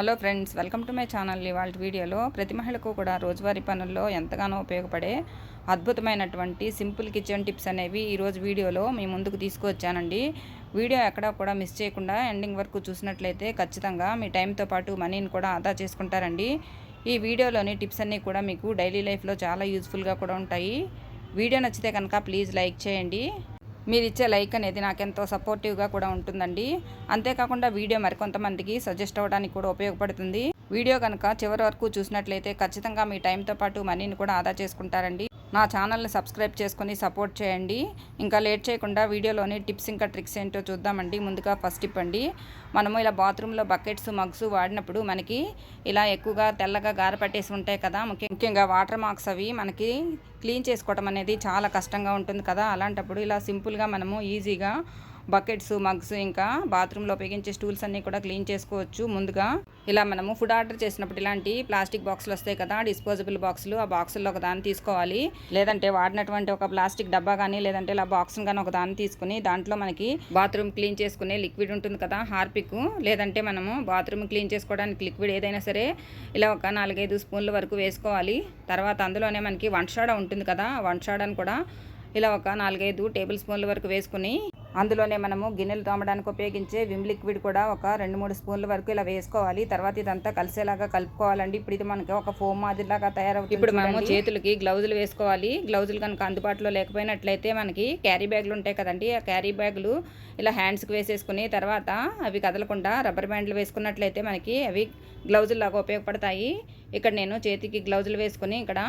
Hello friends welcome to my channel ఇవాళ వీడియోలో ప్రతి మహిళకు కూడా రోజువారీ పనుల్లో ఎంతగానో ఉపయోగపడే అద్భుతమైనటువంటి సింపుల్ కిచెన్ టిప్స్ అనేవి ఈరోజు వీడియోలో మీ ముందుకు తీసుకువచ్చానండి. వీడియో ఎక్కడా కూడా మిస్ చేయకుండా ఎండింగ్ వరకు చూసినట్లయితే ఖచ్చితంగా మీ టైంతో పాటు మనీని కూడా ఆదా చేసుకుంటారండి. ఈ వీడియోలోని టిప్స్ అన్నీ కూడా మీకు డైలీ లైఫ్లో చాలా యూజ్ఫుల్గా కూడా ఉంటాయి. వీడియో నచ్చితే కనుక ప్లీజ్ లైక్ చేయండి. మీరు ఇచ్చే లైక్ అనేది నాకెంతో సపోర్టివ్గా కూడా ఉంటుందండి. అంతేకాకుండా వీడియో మరికొంతమందికి సజెస్ట్ అవ్వడానికి కూడా ఉపయోగపడుతుంది. వీడియో కనుక చివరి వరకు చూసినట్లయితే ఖచ్చితంగా మీ టైంతో పాటు మనీని కూడా ఆదా చేసుకుంటారండి. నా ఛానల్ని సబ్స్క్రైబ్ చేసుకుని సపోర్ట్ చేయండి. ఇంకా లేట్ చేయకుండా వీడియోలోని టిప్స్ ఇంకా ట్రిక్స్ ఏంటో చూద్దామండి. ముందుగా ఫస్ట్ టిప్ అండి. మనము ఇలా బాత్రూంలో బకెట్స్ మగ్స్ వాడినప్పుడు మనకి ఇలా ఎక్కువగా తెల్లగా గారపట్టేసి ఉంటాయి కదా. ముఖ్యంగా వాటర్ మార్క్స్ అవి మనకి క్లీన్ చేసుకోవటం అనేది చాలా కష్టంగా ఉంటుంది కదా. అలాంటప్పుడు ఇలా సింపుల్గా మనము ఈజీగా బకెట్స్ మగ్స్ ఇంకా బాత్రూంలో ఉపయోగించే స్టూల్స్ అన్నీ కూడా క్లీన్ చేసుకోవచ్చు ముందుగా. ఇలా మనము ఫుడ్ ఆర్డర్ చేసినప్పుడు ఇలాంటి ప్లాస్టిక్ బాక్సులు వస్తాయి కదా డిస్పోజబుల్ బాక్సులు ఆ బాక్సుల్లో ఒక దాన్ని తీసుకోవాలి. లేదంటే వాడినటువంటి ఒక ప్లాస్టిక్ డబ్బా కానీ లేదంటే ఇలా బాక్స్ కానీ ఒక దాన్ని తీసుకుని దాంట్లో మనకి బాత్రూమ్ క్లీన్ చేసుకునే లిక్విడ్ ఉంటుంది కదా హార్పిక్. లేదంటే మనము బాత్రూమ్ క్లీన్ చేసుకోవడానికి లిక్విడ్ ఏదైనా సరే ఇలా ఒక నాలుగైదు స్పూన్ల వరకు వేసుకోవాలి. తర్వాత అందులోనే మనకి వంటషాడ ఉంటుంది కదా వంటషాడని కూడా ఇలా ఒక నాలుగైదు టేబుల్ స్పూన్ల వరకు వేసుకుని అందులోనే మనము గిన్నెలు తోమడానికి ఉపయోగించే విమ్ లిక్విడ్ కూడా ఒక రెండు మూడు స్పూన్ల వరకు ఇలా వేసుకోవాలి. తర్వాత ఇదంతా కలిసేలాగా కలుపుకోవాలండి. ఇప్పుడు ఇది మనకి ఒక ఫోమ్ మాదిరిలాగా తయారవుతుంది ఇప్పుడు మనము చేతులకి గ్లౌజులు వేసుకోవాలి. గ్లౌజులు కనుక అందుబాటులో లేకపోయినట్లయితే మనకి క్యారీ బ్యాగులు ఉంటాయి కదండి. ఆ క్యారీ బ్యాగులు ఇలా హ్యాండ్స్కి వేసేసుకుని తర్వాత అవి కదలకుండా రబ్బర్ బ్యాండ్లు వేసుకున్నట్లయితే మనకి అవి గ్లౌజులు లాగా ఉపయోగపడతాయి. ఇక్కడ నేను చేతికి గ్లౌజులు వేసుకుని ఇక్కడ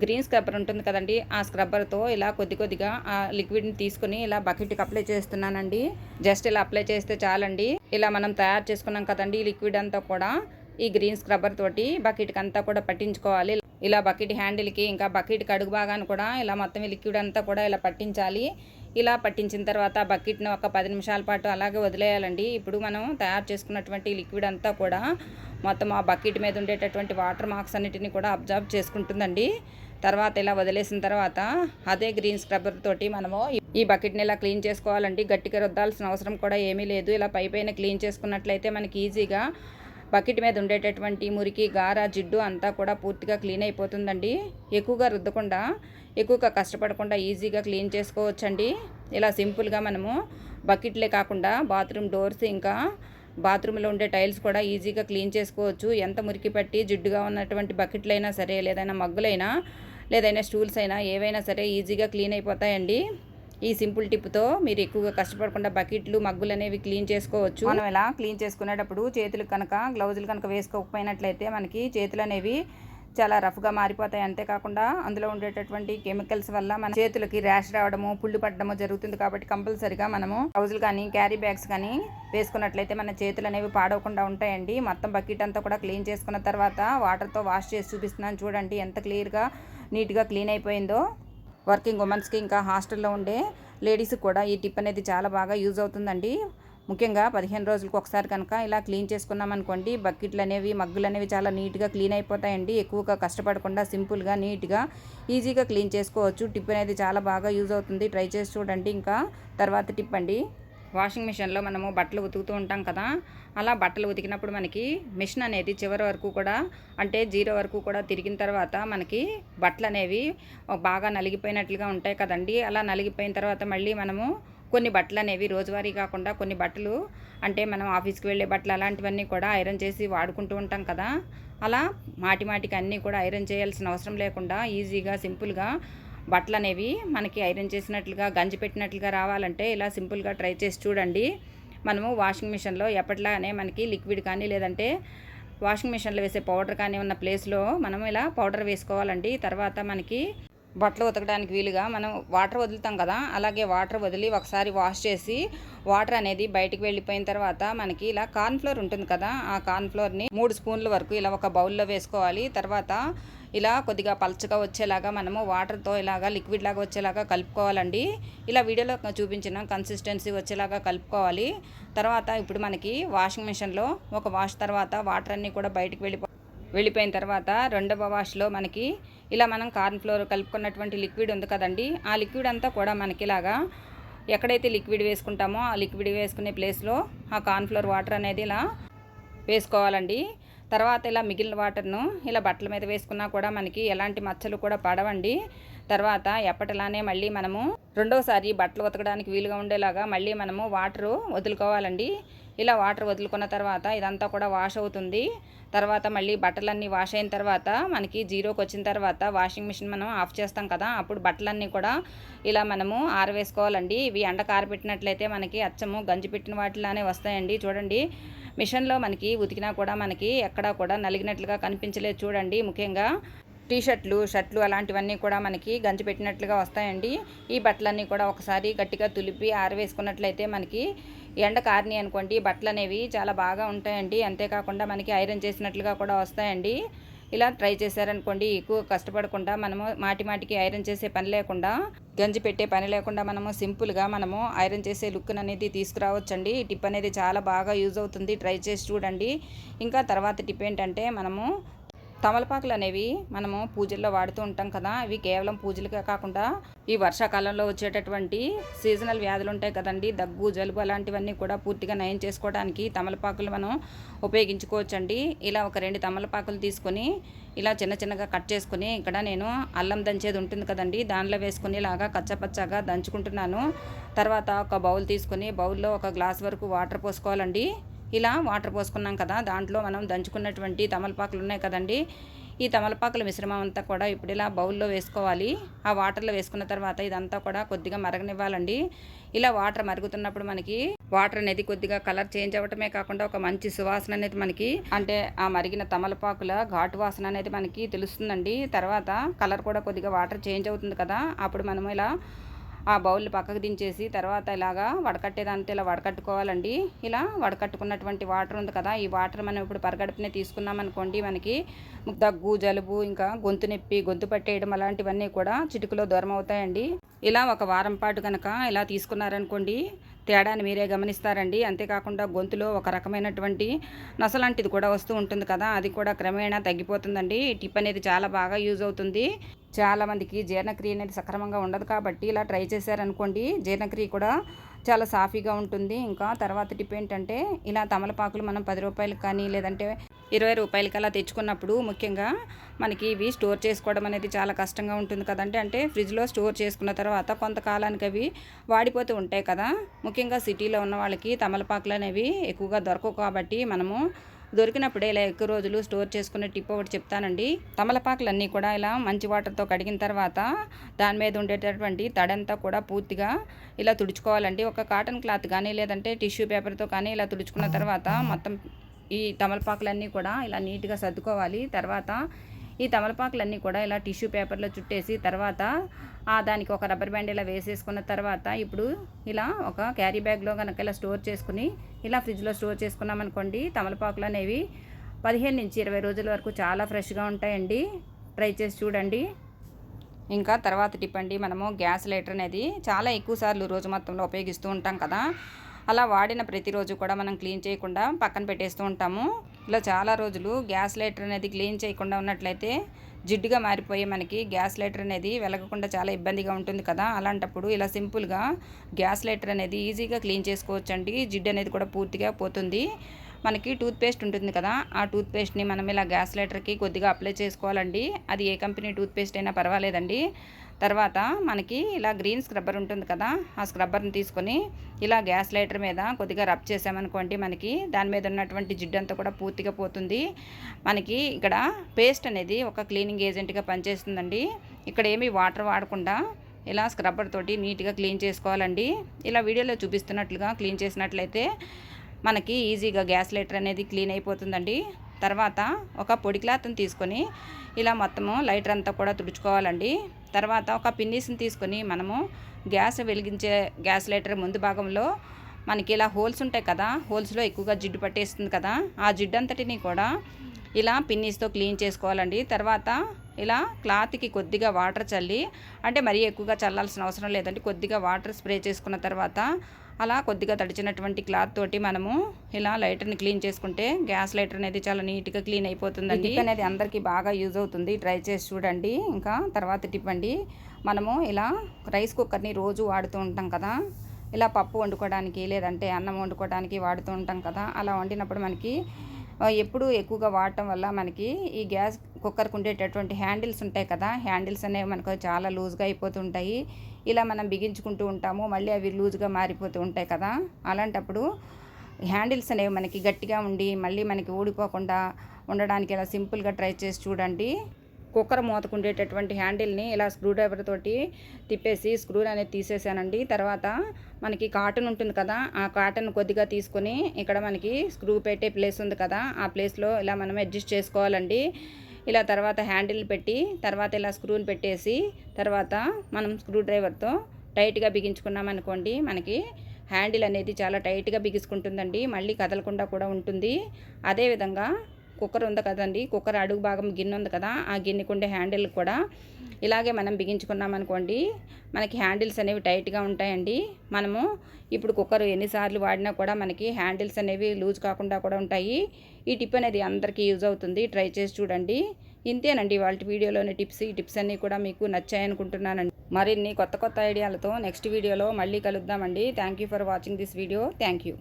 గ్రీన్ స్క్రబ్బర్ ఉంటుంది కదండి ఆ స్క్రబ్బర్తో ఇలా కొద్ది కొద్దిగా ఆ లిక్విడ్ని తీసుకుని ఇలా బకెట్కి అప్లై చేస్తున్నానండి. జస్ట్ ఇలా అప్లై చేస్తే చాలండి. ఇలా మనం తయారు చేసుకున్నాం కదండి ఈ లిక్విడ్ అంతా కూడా. ఈ గ్రీన్ స్క్రబ్బర్ తోటి బకెట్కి అంతా కూడా పట్టించుకోవాలి. ఇలా బకెట్ హ్యాండిల్కి ఇంకా బకెట్ అడుగు భాగాన్ని కూడా ఇలా మొత్తం ఈ లిక్విడ్ అంతా కూడా ఇలా పట్టించాలి. ఇలా పట్టించిన తర్వాత బకెట్ని ఒక పది నిమిషాల పాటు అలాగే వదిలేయాలండి. ఇప్పుడు మనం తయారు చేసుకున్నటువంటి లిక్విడ్ అంతా కూడా మొత్తం ఆ బకెట్ మీద ఉండేటటువంటి వాటర్ మార్క్స్ అన్నిటిని కూడా అబ్జర్వ్ చేసుకుంటుందండి. తర్వాత ఇలా వదిలేసిన తర్వాత అదే గ్రీన్ స్క్రబ్బర్ తోటి మనము ఈ బకెట్ని ఇలా క్లీన్ చేసుకోవాలండి. గట్టిగా రుద్దాల్సిన అవసరం కూడా ఏమీ లేదు. ఇలా పై పైన క్లీన్ చేసుకున్నట్లయితే మనకి ఈజీగా బకెట్ మీద ఉండేటటువంటి మురికి గార జిడ్డు అంతా కూడా పూర్తిగా క్లీన్ అయిపోతుందండి. ఎక్కువగా రుద్దకుండా ఎక్కువగా కష్టపడకుండా ఈజీగా క్లీన్ చేసుకోవచ్చండి. ఇలా సింపుల్గా మనము బకెట్లే కాకుండా బాత్రూమ్ డోర్స్ ఇంకా బాత్రూంలో ఉండే టైల్స్ కూడా ఈజీగా క్లీన్ చేసుకోవచ్చు. ఎంత మురికి పట్టి జిడ్డుగా ఉన్నటువంటి బకెట్లైనా సరే లేదైనా మగ్గులైనా లేదైనా స్టూల్స్ అయినా ఏవైనా సరే ఈజీగా క్లీన్ అయిపోతాయండి. ఈ సింపుల్ టిప్తో మీరు ఎక్కువగా కష్టపడకుండా బకెట్లు మగ్గులు అనేవి క్లీన్ చేసుకోవచ్చు. మనం ఇలా క్లీన్ చేసుకునేటప్పుడు చేతులు కనుక గ్లౌజులు కనుక వేసుకోకపోయినట్లయితే మనకి చేతులు అనేవి చాలా రఫ్గా మారిపోతాయి. అంతేకాకుండా అందులో ఉండేటటువంటి కెమికల్స్ వల్ల మన చేతులకి ర్యాష్ రావడము పుళ్ళు పడడము జరుగుతుంది కాబట్టి కంపల్సరిగా మనము గ్లౌజులు కానీ క్యారీ బ్యాగ్స్ కానీ వేసుకున్నట్లయితే మన చేతులు అనేవి పాడవకుండా ఉంటాయండి. మొత్తం బకెట్ అంతా కూడా క్లీన్ చేసుకున్న తర్వాత వాటర్తో వాష్ చేసి చూపిస్తున్నాను చూడండి ఎంత క్లియర్గా నీట్గా క్లీన్ అయిపోయిందో. వర్కింగ్ ఉమెన్స్కి ఇంకా హాస్టల్లో ఉండే లేడీస్కి కూడా ఈ టిప్ అనేది చాలా బాగా యూజ్ అవుతుందండి. ముఖ్యంగా పదిహేను రోజులకు ఒకసారి కనుక ఇలా క్లీన్ చేసుకున్నామనుకోండి బకెట్లు అనేవి మగ్గులు అనేవి చాలా నీట్గా క్లీన్ అయిపోతాయండి. ఎక్కువగా కష్టపడకుండా సింపుల్గా నీట్గా ఈజీగా క్లీన్ చేసుకోవచ్చు. టిప్ అనేది చాలా బాగా యూజ్ అవుతుంది. ట్రై చేసి చూడండి. ఇంకా తర్వాత టిప్ అండి. వాషింగ్ మిషన్లో మనము బట్టలు ఉతుకుతూ ఉంటాం కదా అలా బట్టలు ఉతికినప్పుడు మనకి మిషన్ అనేది చివరి వరకు కూడా అంటే జీరో వరకు కూడా తిరిగిన తర్వాత మనకి బట్టలు అనేవి బాగా నలిగిపోయినట్లుగా ఉంటాయి కదండి. అలా నలిగిపోయిన తర్వాత మళ్ళీ మనము కొన్ని బట్టలు అనేవి రోజువారీ కాకుండా కొన్ని బట్టలు అంటే మనం ఆఫీస్కి వెళ్ళే బట్టలు అలాంటివన్నీ కూడా ఐరన్ చేసి వాడుకుంటూ ఉంటాం కదా. అలా మాటి మాటికి అన్నీ కూడా ఐరన్ చేయాల్సిన అవసరం లేకుండా ఈజీగా సింపుల్గా బట్టలు అనేవి మనకి ఐరన్ చేసినట్లుగా గంజి పెట్టినట్లుగా రావాలంటే ఇలా సింపుల్గా ట్రై చేసి చూడండి. మనము వాషింగ్ మిషన్లో ఎప్పట్లానే మనకి లిక్విడ్ కానీ లేదంటే వాషింగ్ మిషన్లో వేసే పౌడర్ కానీ ఉన్న ప్లేస్లో మనం ఇలా పౌడర్ వేసుకోవాలండి. తర్వాత మనకి బట్టలు ఉతకడానికి వీలుగా మనం వాటర్ వదులుతాం కదా అలాగే వాటర్ వదిలి ఒకసారి వాష్ చేసి వాటర్ అనేది బయటికి వెళ్ళిపోయిన తర్వాత మనకి ఇలా కార్న్ఫ్లోర్ ఉంటుంది కదా ఆ కార్న్ఫ్లోర్ని మూడు స్పూన్ల వరకు ఇలా ఒక బౌల్లో వేసుకోవాలి. తర్వాత ఇలా కొద్దిగా పల్చగా వచ్చేలాగా మనము వాటర్తో ఇలాగా లిక్విడ్ లాగా వచ్చేలాగా కలుపుకోవాలండి. ఇలా వీడియోలో చూపించిన కన్సిస్టెన్సీ వచ్చేలాగా కలుపుకోవాలి. తర్వాత ఇప్పుడు మనకి వాషింగ్ మిషన్లో ఒక వాష్ తర్వాత వాటర్ అన్నీ కూడా బయటికి వెళ్ళిపో వెళ్ళిపోయిన తర్వాత రెండవ వాష్లో మనకి ఇలా మనం కార్న్ ఫ్లోర్ కలుపుకున్నటువంటి లిక్విడ్ ఉంది కదండి ఆ లిక్విడ్ అంతా కూడా మనకిలాగా ఎక్కడైతే లిక్విడ్ వేసుకుంటామో ఆ లిక్విడ్ వేసుకునే ప్లేస్లో ఆ కార్న్ఫ్లోర్ వాటర్ అనేది ఇలా వేసుకోవాలండి. తర్వాత ఇలా మిగిలిన వాటర్ను ఇలా బట్టల మీద వేసుకున్నా కూడా మనకి ఎలాంటి మచ్చలు కూడా పడవండి. తర్వాత ఎప్పటిలానే మళ్ళీ మనము రెండోసారి బట్టలు ఉతకడానికి వీలుగా ఉండేలాగా మళ్ళీ మనము వాటరు వదులుకోవాలండి. ఇలా వాటర్ వదులుకున్న తర్వాత ఇదంతా కూడా వాష్ అవుతుంది. తర్వాత మళ్ళీ బట్టలన్నీ వాష్ అయిన తర్వాత మనకి జీరోకి వచ్చిన తర్వాత వాషింగ్ మిషన్ మనం ఆఫ్ చేస్తాం కదా అప్పుడు బట్టలన్నీ కూడా ఇలా మనము ఆరవేసుకోవాలండి. ఇవి ఎండకు ఆరబెట్టినట్లయితే మనకి అచ్చము గంజి పెట్టిన వాటిలానే వస్తాయండి. చూడండి మిషన్లో మనకి ఉతికినా కూడా మనకి ఎక్కడా కూడా నలిగినట్లుగా కనిపించలేదు చూడండి ముఖ్యంగా. టీ షర్ట్లు షర్ట్లు అలాంటివన్నీ కూడా మనకి గంజి పెట్టినట్లుగా వస్తాయండి. ఈ బట్టలన్నీ కూడా ఒకసారి గట్టిగా తులిపి ఆరవేసుకున్నట్లయితే మనకి ఎండ కారణి అనుకోండి బట్టలు అనేవి చాలా బాగా ఉంటాయండి. అంతేకాకుండా మనకి ఐరన్ చేసినట్లుగా కూడా వస్తాయండి. ఇలా ట్రై చేశారనుకోండి ఎక్కువ కష్టపడకుండా మనము మాటి మాటికి ఐరన్ చేసే పని లేకుండా గంజి పెట్టే పని లేకుండా మనము సింపుల్గా మనము ఐరన్ చేసే లుక్ అనేది తీసుకురావచ్చండి. ఈ టిప్ అనేది చాలా బాగా యూజ్ అవుతుంది. ట్రై చేసి చూడండి. ఇంకా తర్వాత టిప్ ఏంటంటే మనము తమలపాకులు అనేవి మనము పూజల్లో వాడుతూ ఉంటాం కదా ఇవి కేవలం పూజలకే కాకుండా ఈ వర్షాకాలంలో వచ్చేటటువంటి సీజనల్ వ్యాధులు ఉంటాయి కదండి. దగ్గు జలుబు అలాంటివన్నీ కూడా పూర్తిగా నయం చేసుకోవడానికి తమలపాకులు మనం ఉపయోగించుకోవచ్చండి. ఇలా ఒక రెండు తమలపాకులు తీసుకొని ఇలా చిన్న చిన్నగా కట్ చేసుకుని ఇక్కడ నేను అల్లం దంచేది ఉంటుంది కదండి. దానిలో వేసుకుని ఇలాగా కచ్చపచ్చగా దంచుకుంటున్నాను. తర్వాత ఒక బౌల్ తీసుకొని బౌల్లో ఒక గ్లాస్ వరకు వాటర్ పోసుకోవాలండి. ఇలా వాటర్ పోసుకున్నాం కదా దాంట్లో మనం దంచుకున్నటువంటి తమలపాకులు ఉన్నాయి కదండి. ఈ తమలపాకుల మిశ్రమం అంతా కూడా ఇప్పుడు ఇలా బౌల్లో వేసుకోవాలి. ఆ వాటర్లో వేసుకున్న తర్వాత ఇదంతా కూడా కొద్దిగా మరగనివ్వాలండి. ఇలా వాటర్ మరుగుతున్నప్పుడు మనకి వాటర్ అనేది కొద్దిగా కలర్ చేంజ్ అవ్వటమే కాకుండా ఒక మంచి సువాసన అనేది మనకి అంటే ఆ మరిగిన తమలపాకుల ఘాటు వాసన అనేది మనకి తెలుస్తుందండి. తర్వాత కలర్ కూడా కొద్దిగా వాటర్ చేంజ్ అవుతుంది కదా అప్పుడు మనం ఇలా ఆ బౌల్ పక్కకు దించేసి తర్వాత ఇలాగా వడకట్టేదంతా ఇలా వడకట్టుకోవాలండి. ఇలా వడకట్టుకున్నటువంటి వాటర్ ఉంది కదా ఈ వాటర్ మనం ఇప్పుడు పరగడుపునే తీసుకున్నామనుకోండి మనకి దగ్గు జలుబు ఇంకా గొంతు నొప్పి గొంతు పట్టేయడం అలాంటివన్నీ కూడా చిటుకులో దూరం అవుతాయండి ఇలా ఒక వారం పాటు కనుక ఇలా తీసుకున్నారనుకోండి తేడాని మీరే గమనిస్తారండి. అంతేకాకుండా గొంతులో ఒక రకమైనటువంటి నసలాంటిది కూడా వస్తూ ఉంటుంది కదా అది కూడా క్రమేణా తగ్గిపోతుందండి. టిప్ అనేది చాలా బాగా యూజ్ అవుతుంది. చాలామందికి జీర్ణక్రియ అనేది సక్రమంగా ఉండదు కాబట్టి ఇలా ట్రై చేశారనుకోండి జీర్ణక్రియ కూడా చాలా సాఫీగా ఉంటుంది. ఇంకా తర్వాత టిప్ ఏంటంటే ఇలా తమలపాకులు మనం పది రూపాయలు కానీ లేదంటే ఇరవై రూపాయలకి అలా తెచ్చుకున్నప్పుడు ముఖ్యంగా మనకి ఇవి స్టోర్ చేసుకోవడం అనేది చాలా కష్టంగా ఉంటుంది కదంటే అంటే ఫ్రిడ్జ్లో స్టోర్ చేసుకున్న తర్వాత కొంతకాలానికి అవి వాడిపోతూ ఉంటాయి కదా. ముఖ్యంగా సిటీలో ఉన్న వాళ్ళకి తమలపాకులు అనేవి ఎక్కువగా దొరకవు కాబట్టి మనము దొరికినప్పుడే ఇలా ఎక్కువ రోజులు స్టోర్ చేసుకునే టిప్ ఒకటి చెప్తానండి. తమలపాకులన్నీ కూడా ఇలా మంచి వాటర్తో కడిగిన తర్వాత దాని మీద ఉండేటటువంటి తడంతా కూడా పూర్తిగా ఇలా తుడుచుకోవాలండి. ఒక కాటన్ క్లాత్ కానీ లేదంటే టిష్యూ పేపర్తో కానీ ఇలా తుడుచుకున్న తర్వాత మొత్తం ఈ తమలపాకులన్నీ కూడా ఇలా నీట్గా సర్దుకోవాలి. తర్వాత ఈ తమలపాకులన్నీ కూడా ఇలా టిష్యూ పేపర్లో చుట్టేసి తర్వాత దానికి ఒక రబ్బర్ బ్యాండ్ ఇలా వేసేసుకున్న తర్వాత ఇప్పుడు ఇలా ఒక క్యారీ బ్యాగ్లో కనుక ఇలా స్టోర్ చేసుకుని ఇలా ఫ్రిడ్జ్లో స్టోర్ చేసుకున్నామనుకోండి తమలపాకులు అనేవి పదిహేను నుంచి ఇరవై రోజుల వరకు చాలా ఫ్రెష్గా ఉంటాయండి. ట్రై చేసి చూడండి. ఇంకా తర్వాత టిప్ అండి మనము గ్యాస్ లైటర్ అనేది చాలా ఎక్కువ సార్లు రోజు మొత్తంలో ఉపయోగిస్తూ ఉంటాం కదా. అలా వాడిన ప్రతిరోజు కూడా మనం క్లీన్ చేయకుండా పక్కన పెట్టేస్తూ ఉంటాము. ఇలా చాలా రోజులు గ్యాస్ లైటర్ అనేది క్లీన్ చేయకుండా ఉన్నట్లయితే జిడ్డుగా మారిపోయి మనకి గ్యాస్ లైటర్ అనేది వెలగకుండా చాలా ఇబ్బందిగా ఉంటుంది కదా. అలాంటప్పుడు ఇలా సింపుల్గా గ్యాస్ లైటర్ అనేది ఈజీగా క్లీన్ చేసుకోవచ్చండి. జిడ్డు అనేది కూడా పూర్తిగా పోతుంది. మనకి టూత్ పేస్ట్ ఉంటుంది కదా. ఆ టూత్ పేస్ట్ని మనం ఇలా గ్యాస్ లైటర్కి కొద్దిగా అప్లై చేసుకోవాలండి. అది ఏ కంపెనీ టూత్ పేస్ట్ అయినా పర్వాలేదండి. తర్వాత మనకి ఇలా గ్రీన్ స్క్రబ్బర్ ఉంటుంది కదా ఆ స్క్రబ్బర్ని తీసుకొని ఇలా గ్యాస్ లైటర్ మీద కొద్దిగా రబ్ చేసామనుకోండి మనకి దాని మీద ఉన్నటువంటి జిడ్డు అంతా కూడా పూర్తిగా పోతుంది. మనకి ఇక్కడ పేస్ట్ అనేది ఒక క్లీనింగ్ ఏజెంట్గా పనిచేస్తుందండి. ఇక్కడ ఏమీ వాటర్ వాడకుండా ఇలా స్క్రబ్బర్ తోటి నీట్గా క్లీన్ చేసుకోవాలండి. ఇలా వీడియోలో చూపిస్తున్నట్లుగా క్లీన్ చేసినట్లయితే మనకి ఈజీగా గ్యాస్ లైటర్ అనేది క్లీన్ అయిపోతుందండి. తర్వాత ఒక పొడి క్లాత్ని తీసుకొని ఇలా మొత్తము లైటర్ అంతా కూడా తుడుచుకోవాలండి. తర్వాత ఒక పిన్నీస్ని తీసుకొని మనము గ్యాస్ వెలిగించే గ్యాస్ లైటర్ ముందు భాగంలో మనకి ఇలా హోల్స్ ఉంటాయి కదా హోల్స్లో ఎక్కువగా జిడ్డు పట్టేస్తుంది కదా ఆ జిడ్డు అంతటిని కూడా ఇలా పిన్నీస్తో క్లీన్ చేసుకోవాలండి. తర్వాత ఇలా క్లాత్కి కొద్దిగా వాటర్ చల్లి అంటే మరీ ఎక్కువగా చల్లాల్సిన అవసరం లేదండి కొద్దిగా వాటర్ స్ప్రే చేసుకున్న తర్వాత అలా కొద్దిగా తడిచినటువంటి క్లాత్ తోటి మనము ఇలా లైటర్ని క్లీన్ చేసుకుంటే గ్యాస్ లైటర్ అనేది చాలా నీట్గా క్లీన్ అయిపోతుందండి. అనేది అందరికీ బాగా యూజ్ అవుతుంది. ట్రై చేసి చూడండి. ఇంకా తర్వాత టిప్ అండి. మనము ఇలా రైస్ కుక్కర్ని రోజు వాడుతూ ఉంటాం కదా. ఇలా పప్పు వండుకోవడానికి లేదంటే అన్నం వండుకోవడానికి వాడుతూ ఉంటాం కదా. అలా వండినప్పుడు మనకి ఎప్పుడు ఎక్కువగా వాడటం వల్ల మనకి ఈ గ్యాస్ కుక్కర్కి ఉండేటటువంటి హ్యాండిల్స్ ఉంటాయి కదా. హ్యాండిల్స్ అనేవి మనకు చాలా లూజ్గా అయిపోతుంటాయి ఇలా మనం బిగించుకుంటూ ఉంటాము మళ్ళీ అవి లూజ్గా మారిపోతూ ఉంటాయి కదా. అలాంటప్పుడు హ్యాండిల్స్ అనేవి మనకి గట్టిగా ఉండి మళ్ళీ మనకి ఊడిపోకుండా ఉండడానికి ఇలా సింపుల్గా ట్రై చేసి చూడండి. కుక్కర్ మూతకుండేటటువంటి హ్యాండిల్ని ఇలా స్క్రూ డ్రైవర్ తోటి తిప్పేసి స్క్రూ అనేది తీసేసానండి. తర్వాత మనకి కాటన్ ఉంటుంది కదా ఆ కాటన్ కొద్దిగా తీసుకొని ఇక్కడ మనకి స్క్రూ పెట్టే ప్లేస్ ఉంది కదా ఆ ప్లేస్లో ఇలా మనం అడ్జస్ట్ చేసుకోవాలండి. ఇలా తర్వాత హ్యాండిల్ పెట్టి తర్వాత ఇలా స్క్రూని పెట్టేసి తర్వాత మనం స్క్రూ డ్రైవర్తో టైట్గా బిగించుకున్నామనుకోండి మనకి హ్యాండిల్ అనేది చాలా టైట్గా బిగించుకుంటుందండి. మళ్ళీ కదలకుండా కూడా ఉంటుంది. అదేవిధంగా కుక్కర్ ఉంది కదండి. కుక్కర్ అడుగు భాగం గిన్నె ఉంది కదా ఆ గిన్నెకు ఉండే హ్యాండిల్ కూడా ఇలాగే మనం బిగించుకున్నాం అనుకోండి. మనకి హ్యాండిల్స్ అనేవి టైట్గా ఉంటాయండి. మనము ఇప్పుడు కుక్కర్ ఎన్నిసార్లు వాడినా కూడా మనకి హ్యాండిల్స్ అనేవి లూజ్ కాకుండా కూడా ఉంటాయి. ఈ టిప్ అనేది అందరికీ యూజ్ అవుతుంది. ట్రై చేసి చూడండి. ఇంతేనండి వాళ్ళ వీడియోలోని టిప్స్. ఈ టిప్స్ అన్నీ కూడా మీకు నచ్చాయనుకుంటున్నానండి మరిన్ని కొత్త కొత్త ఐడియాలతో నెక్స్ట్ వీడియోలో మళ్ళీ కలుద్దామండి. Thank you for watching this video thank you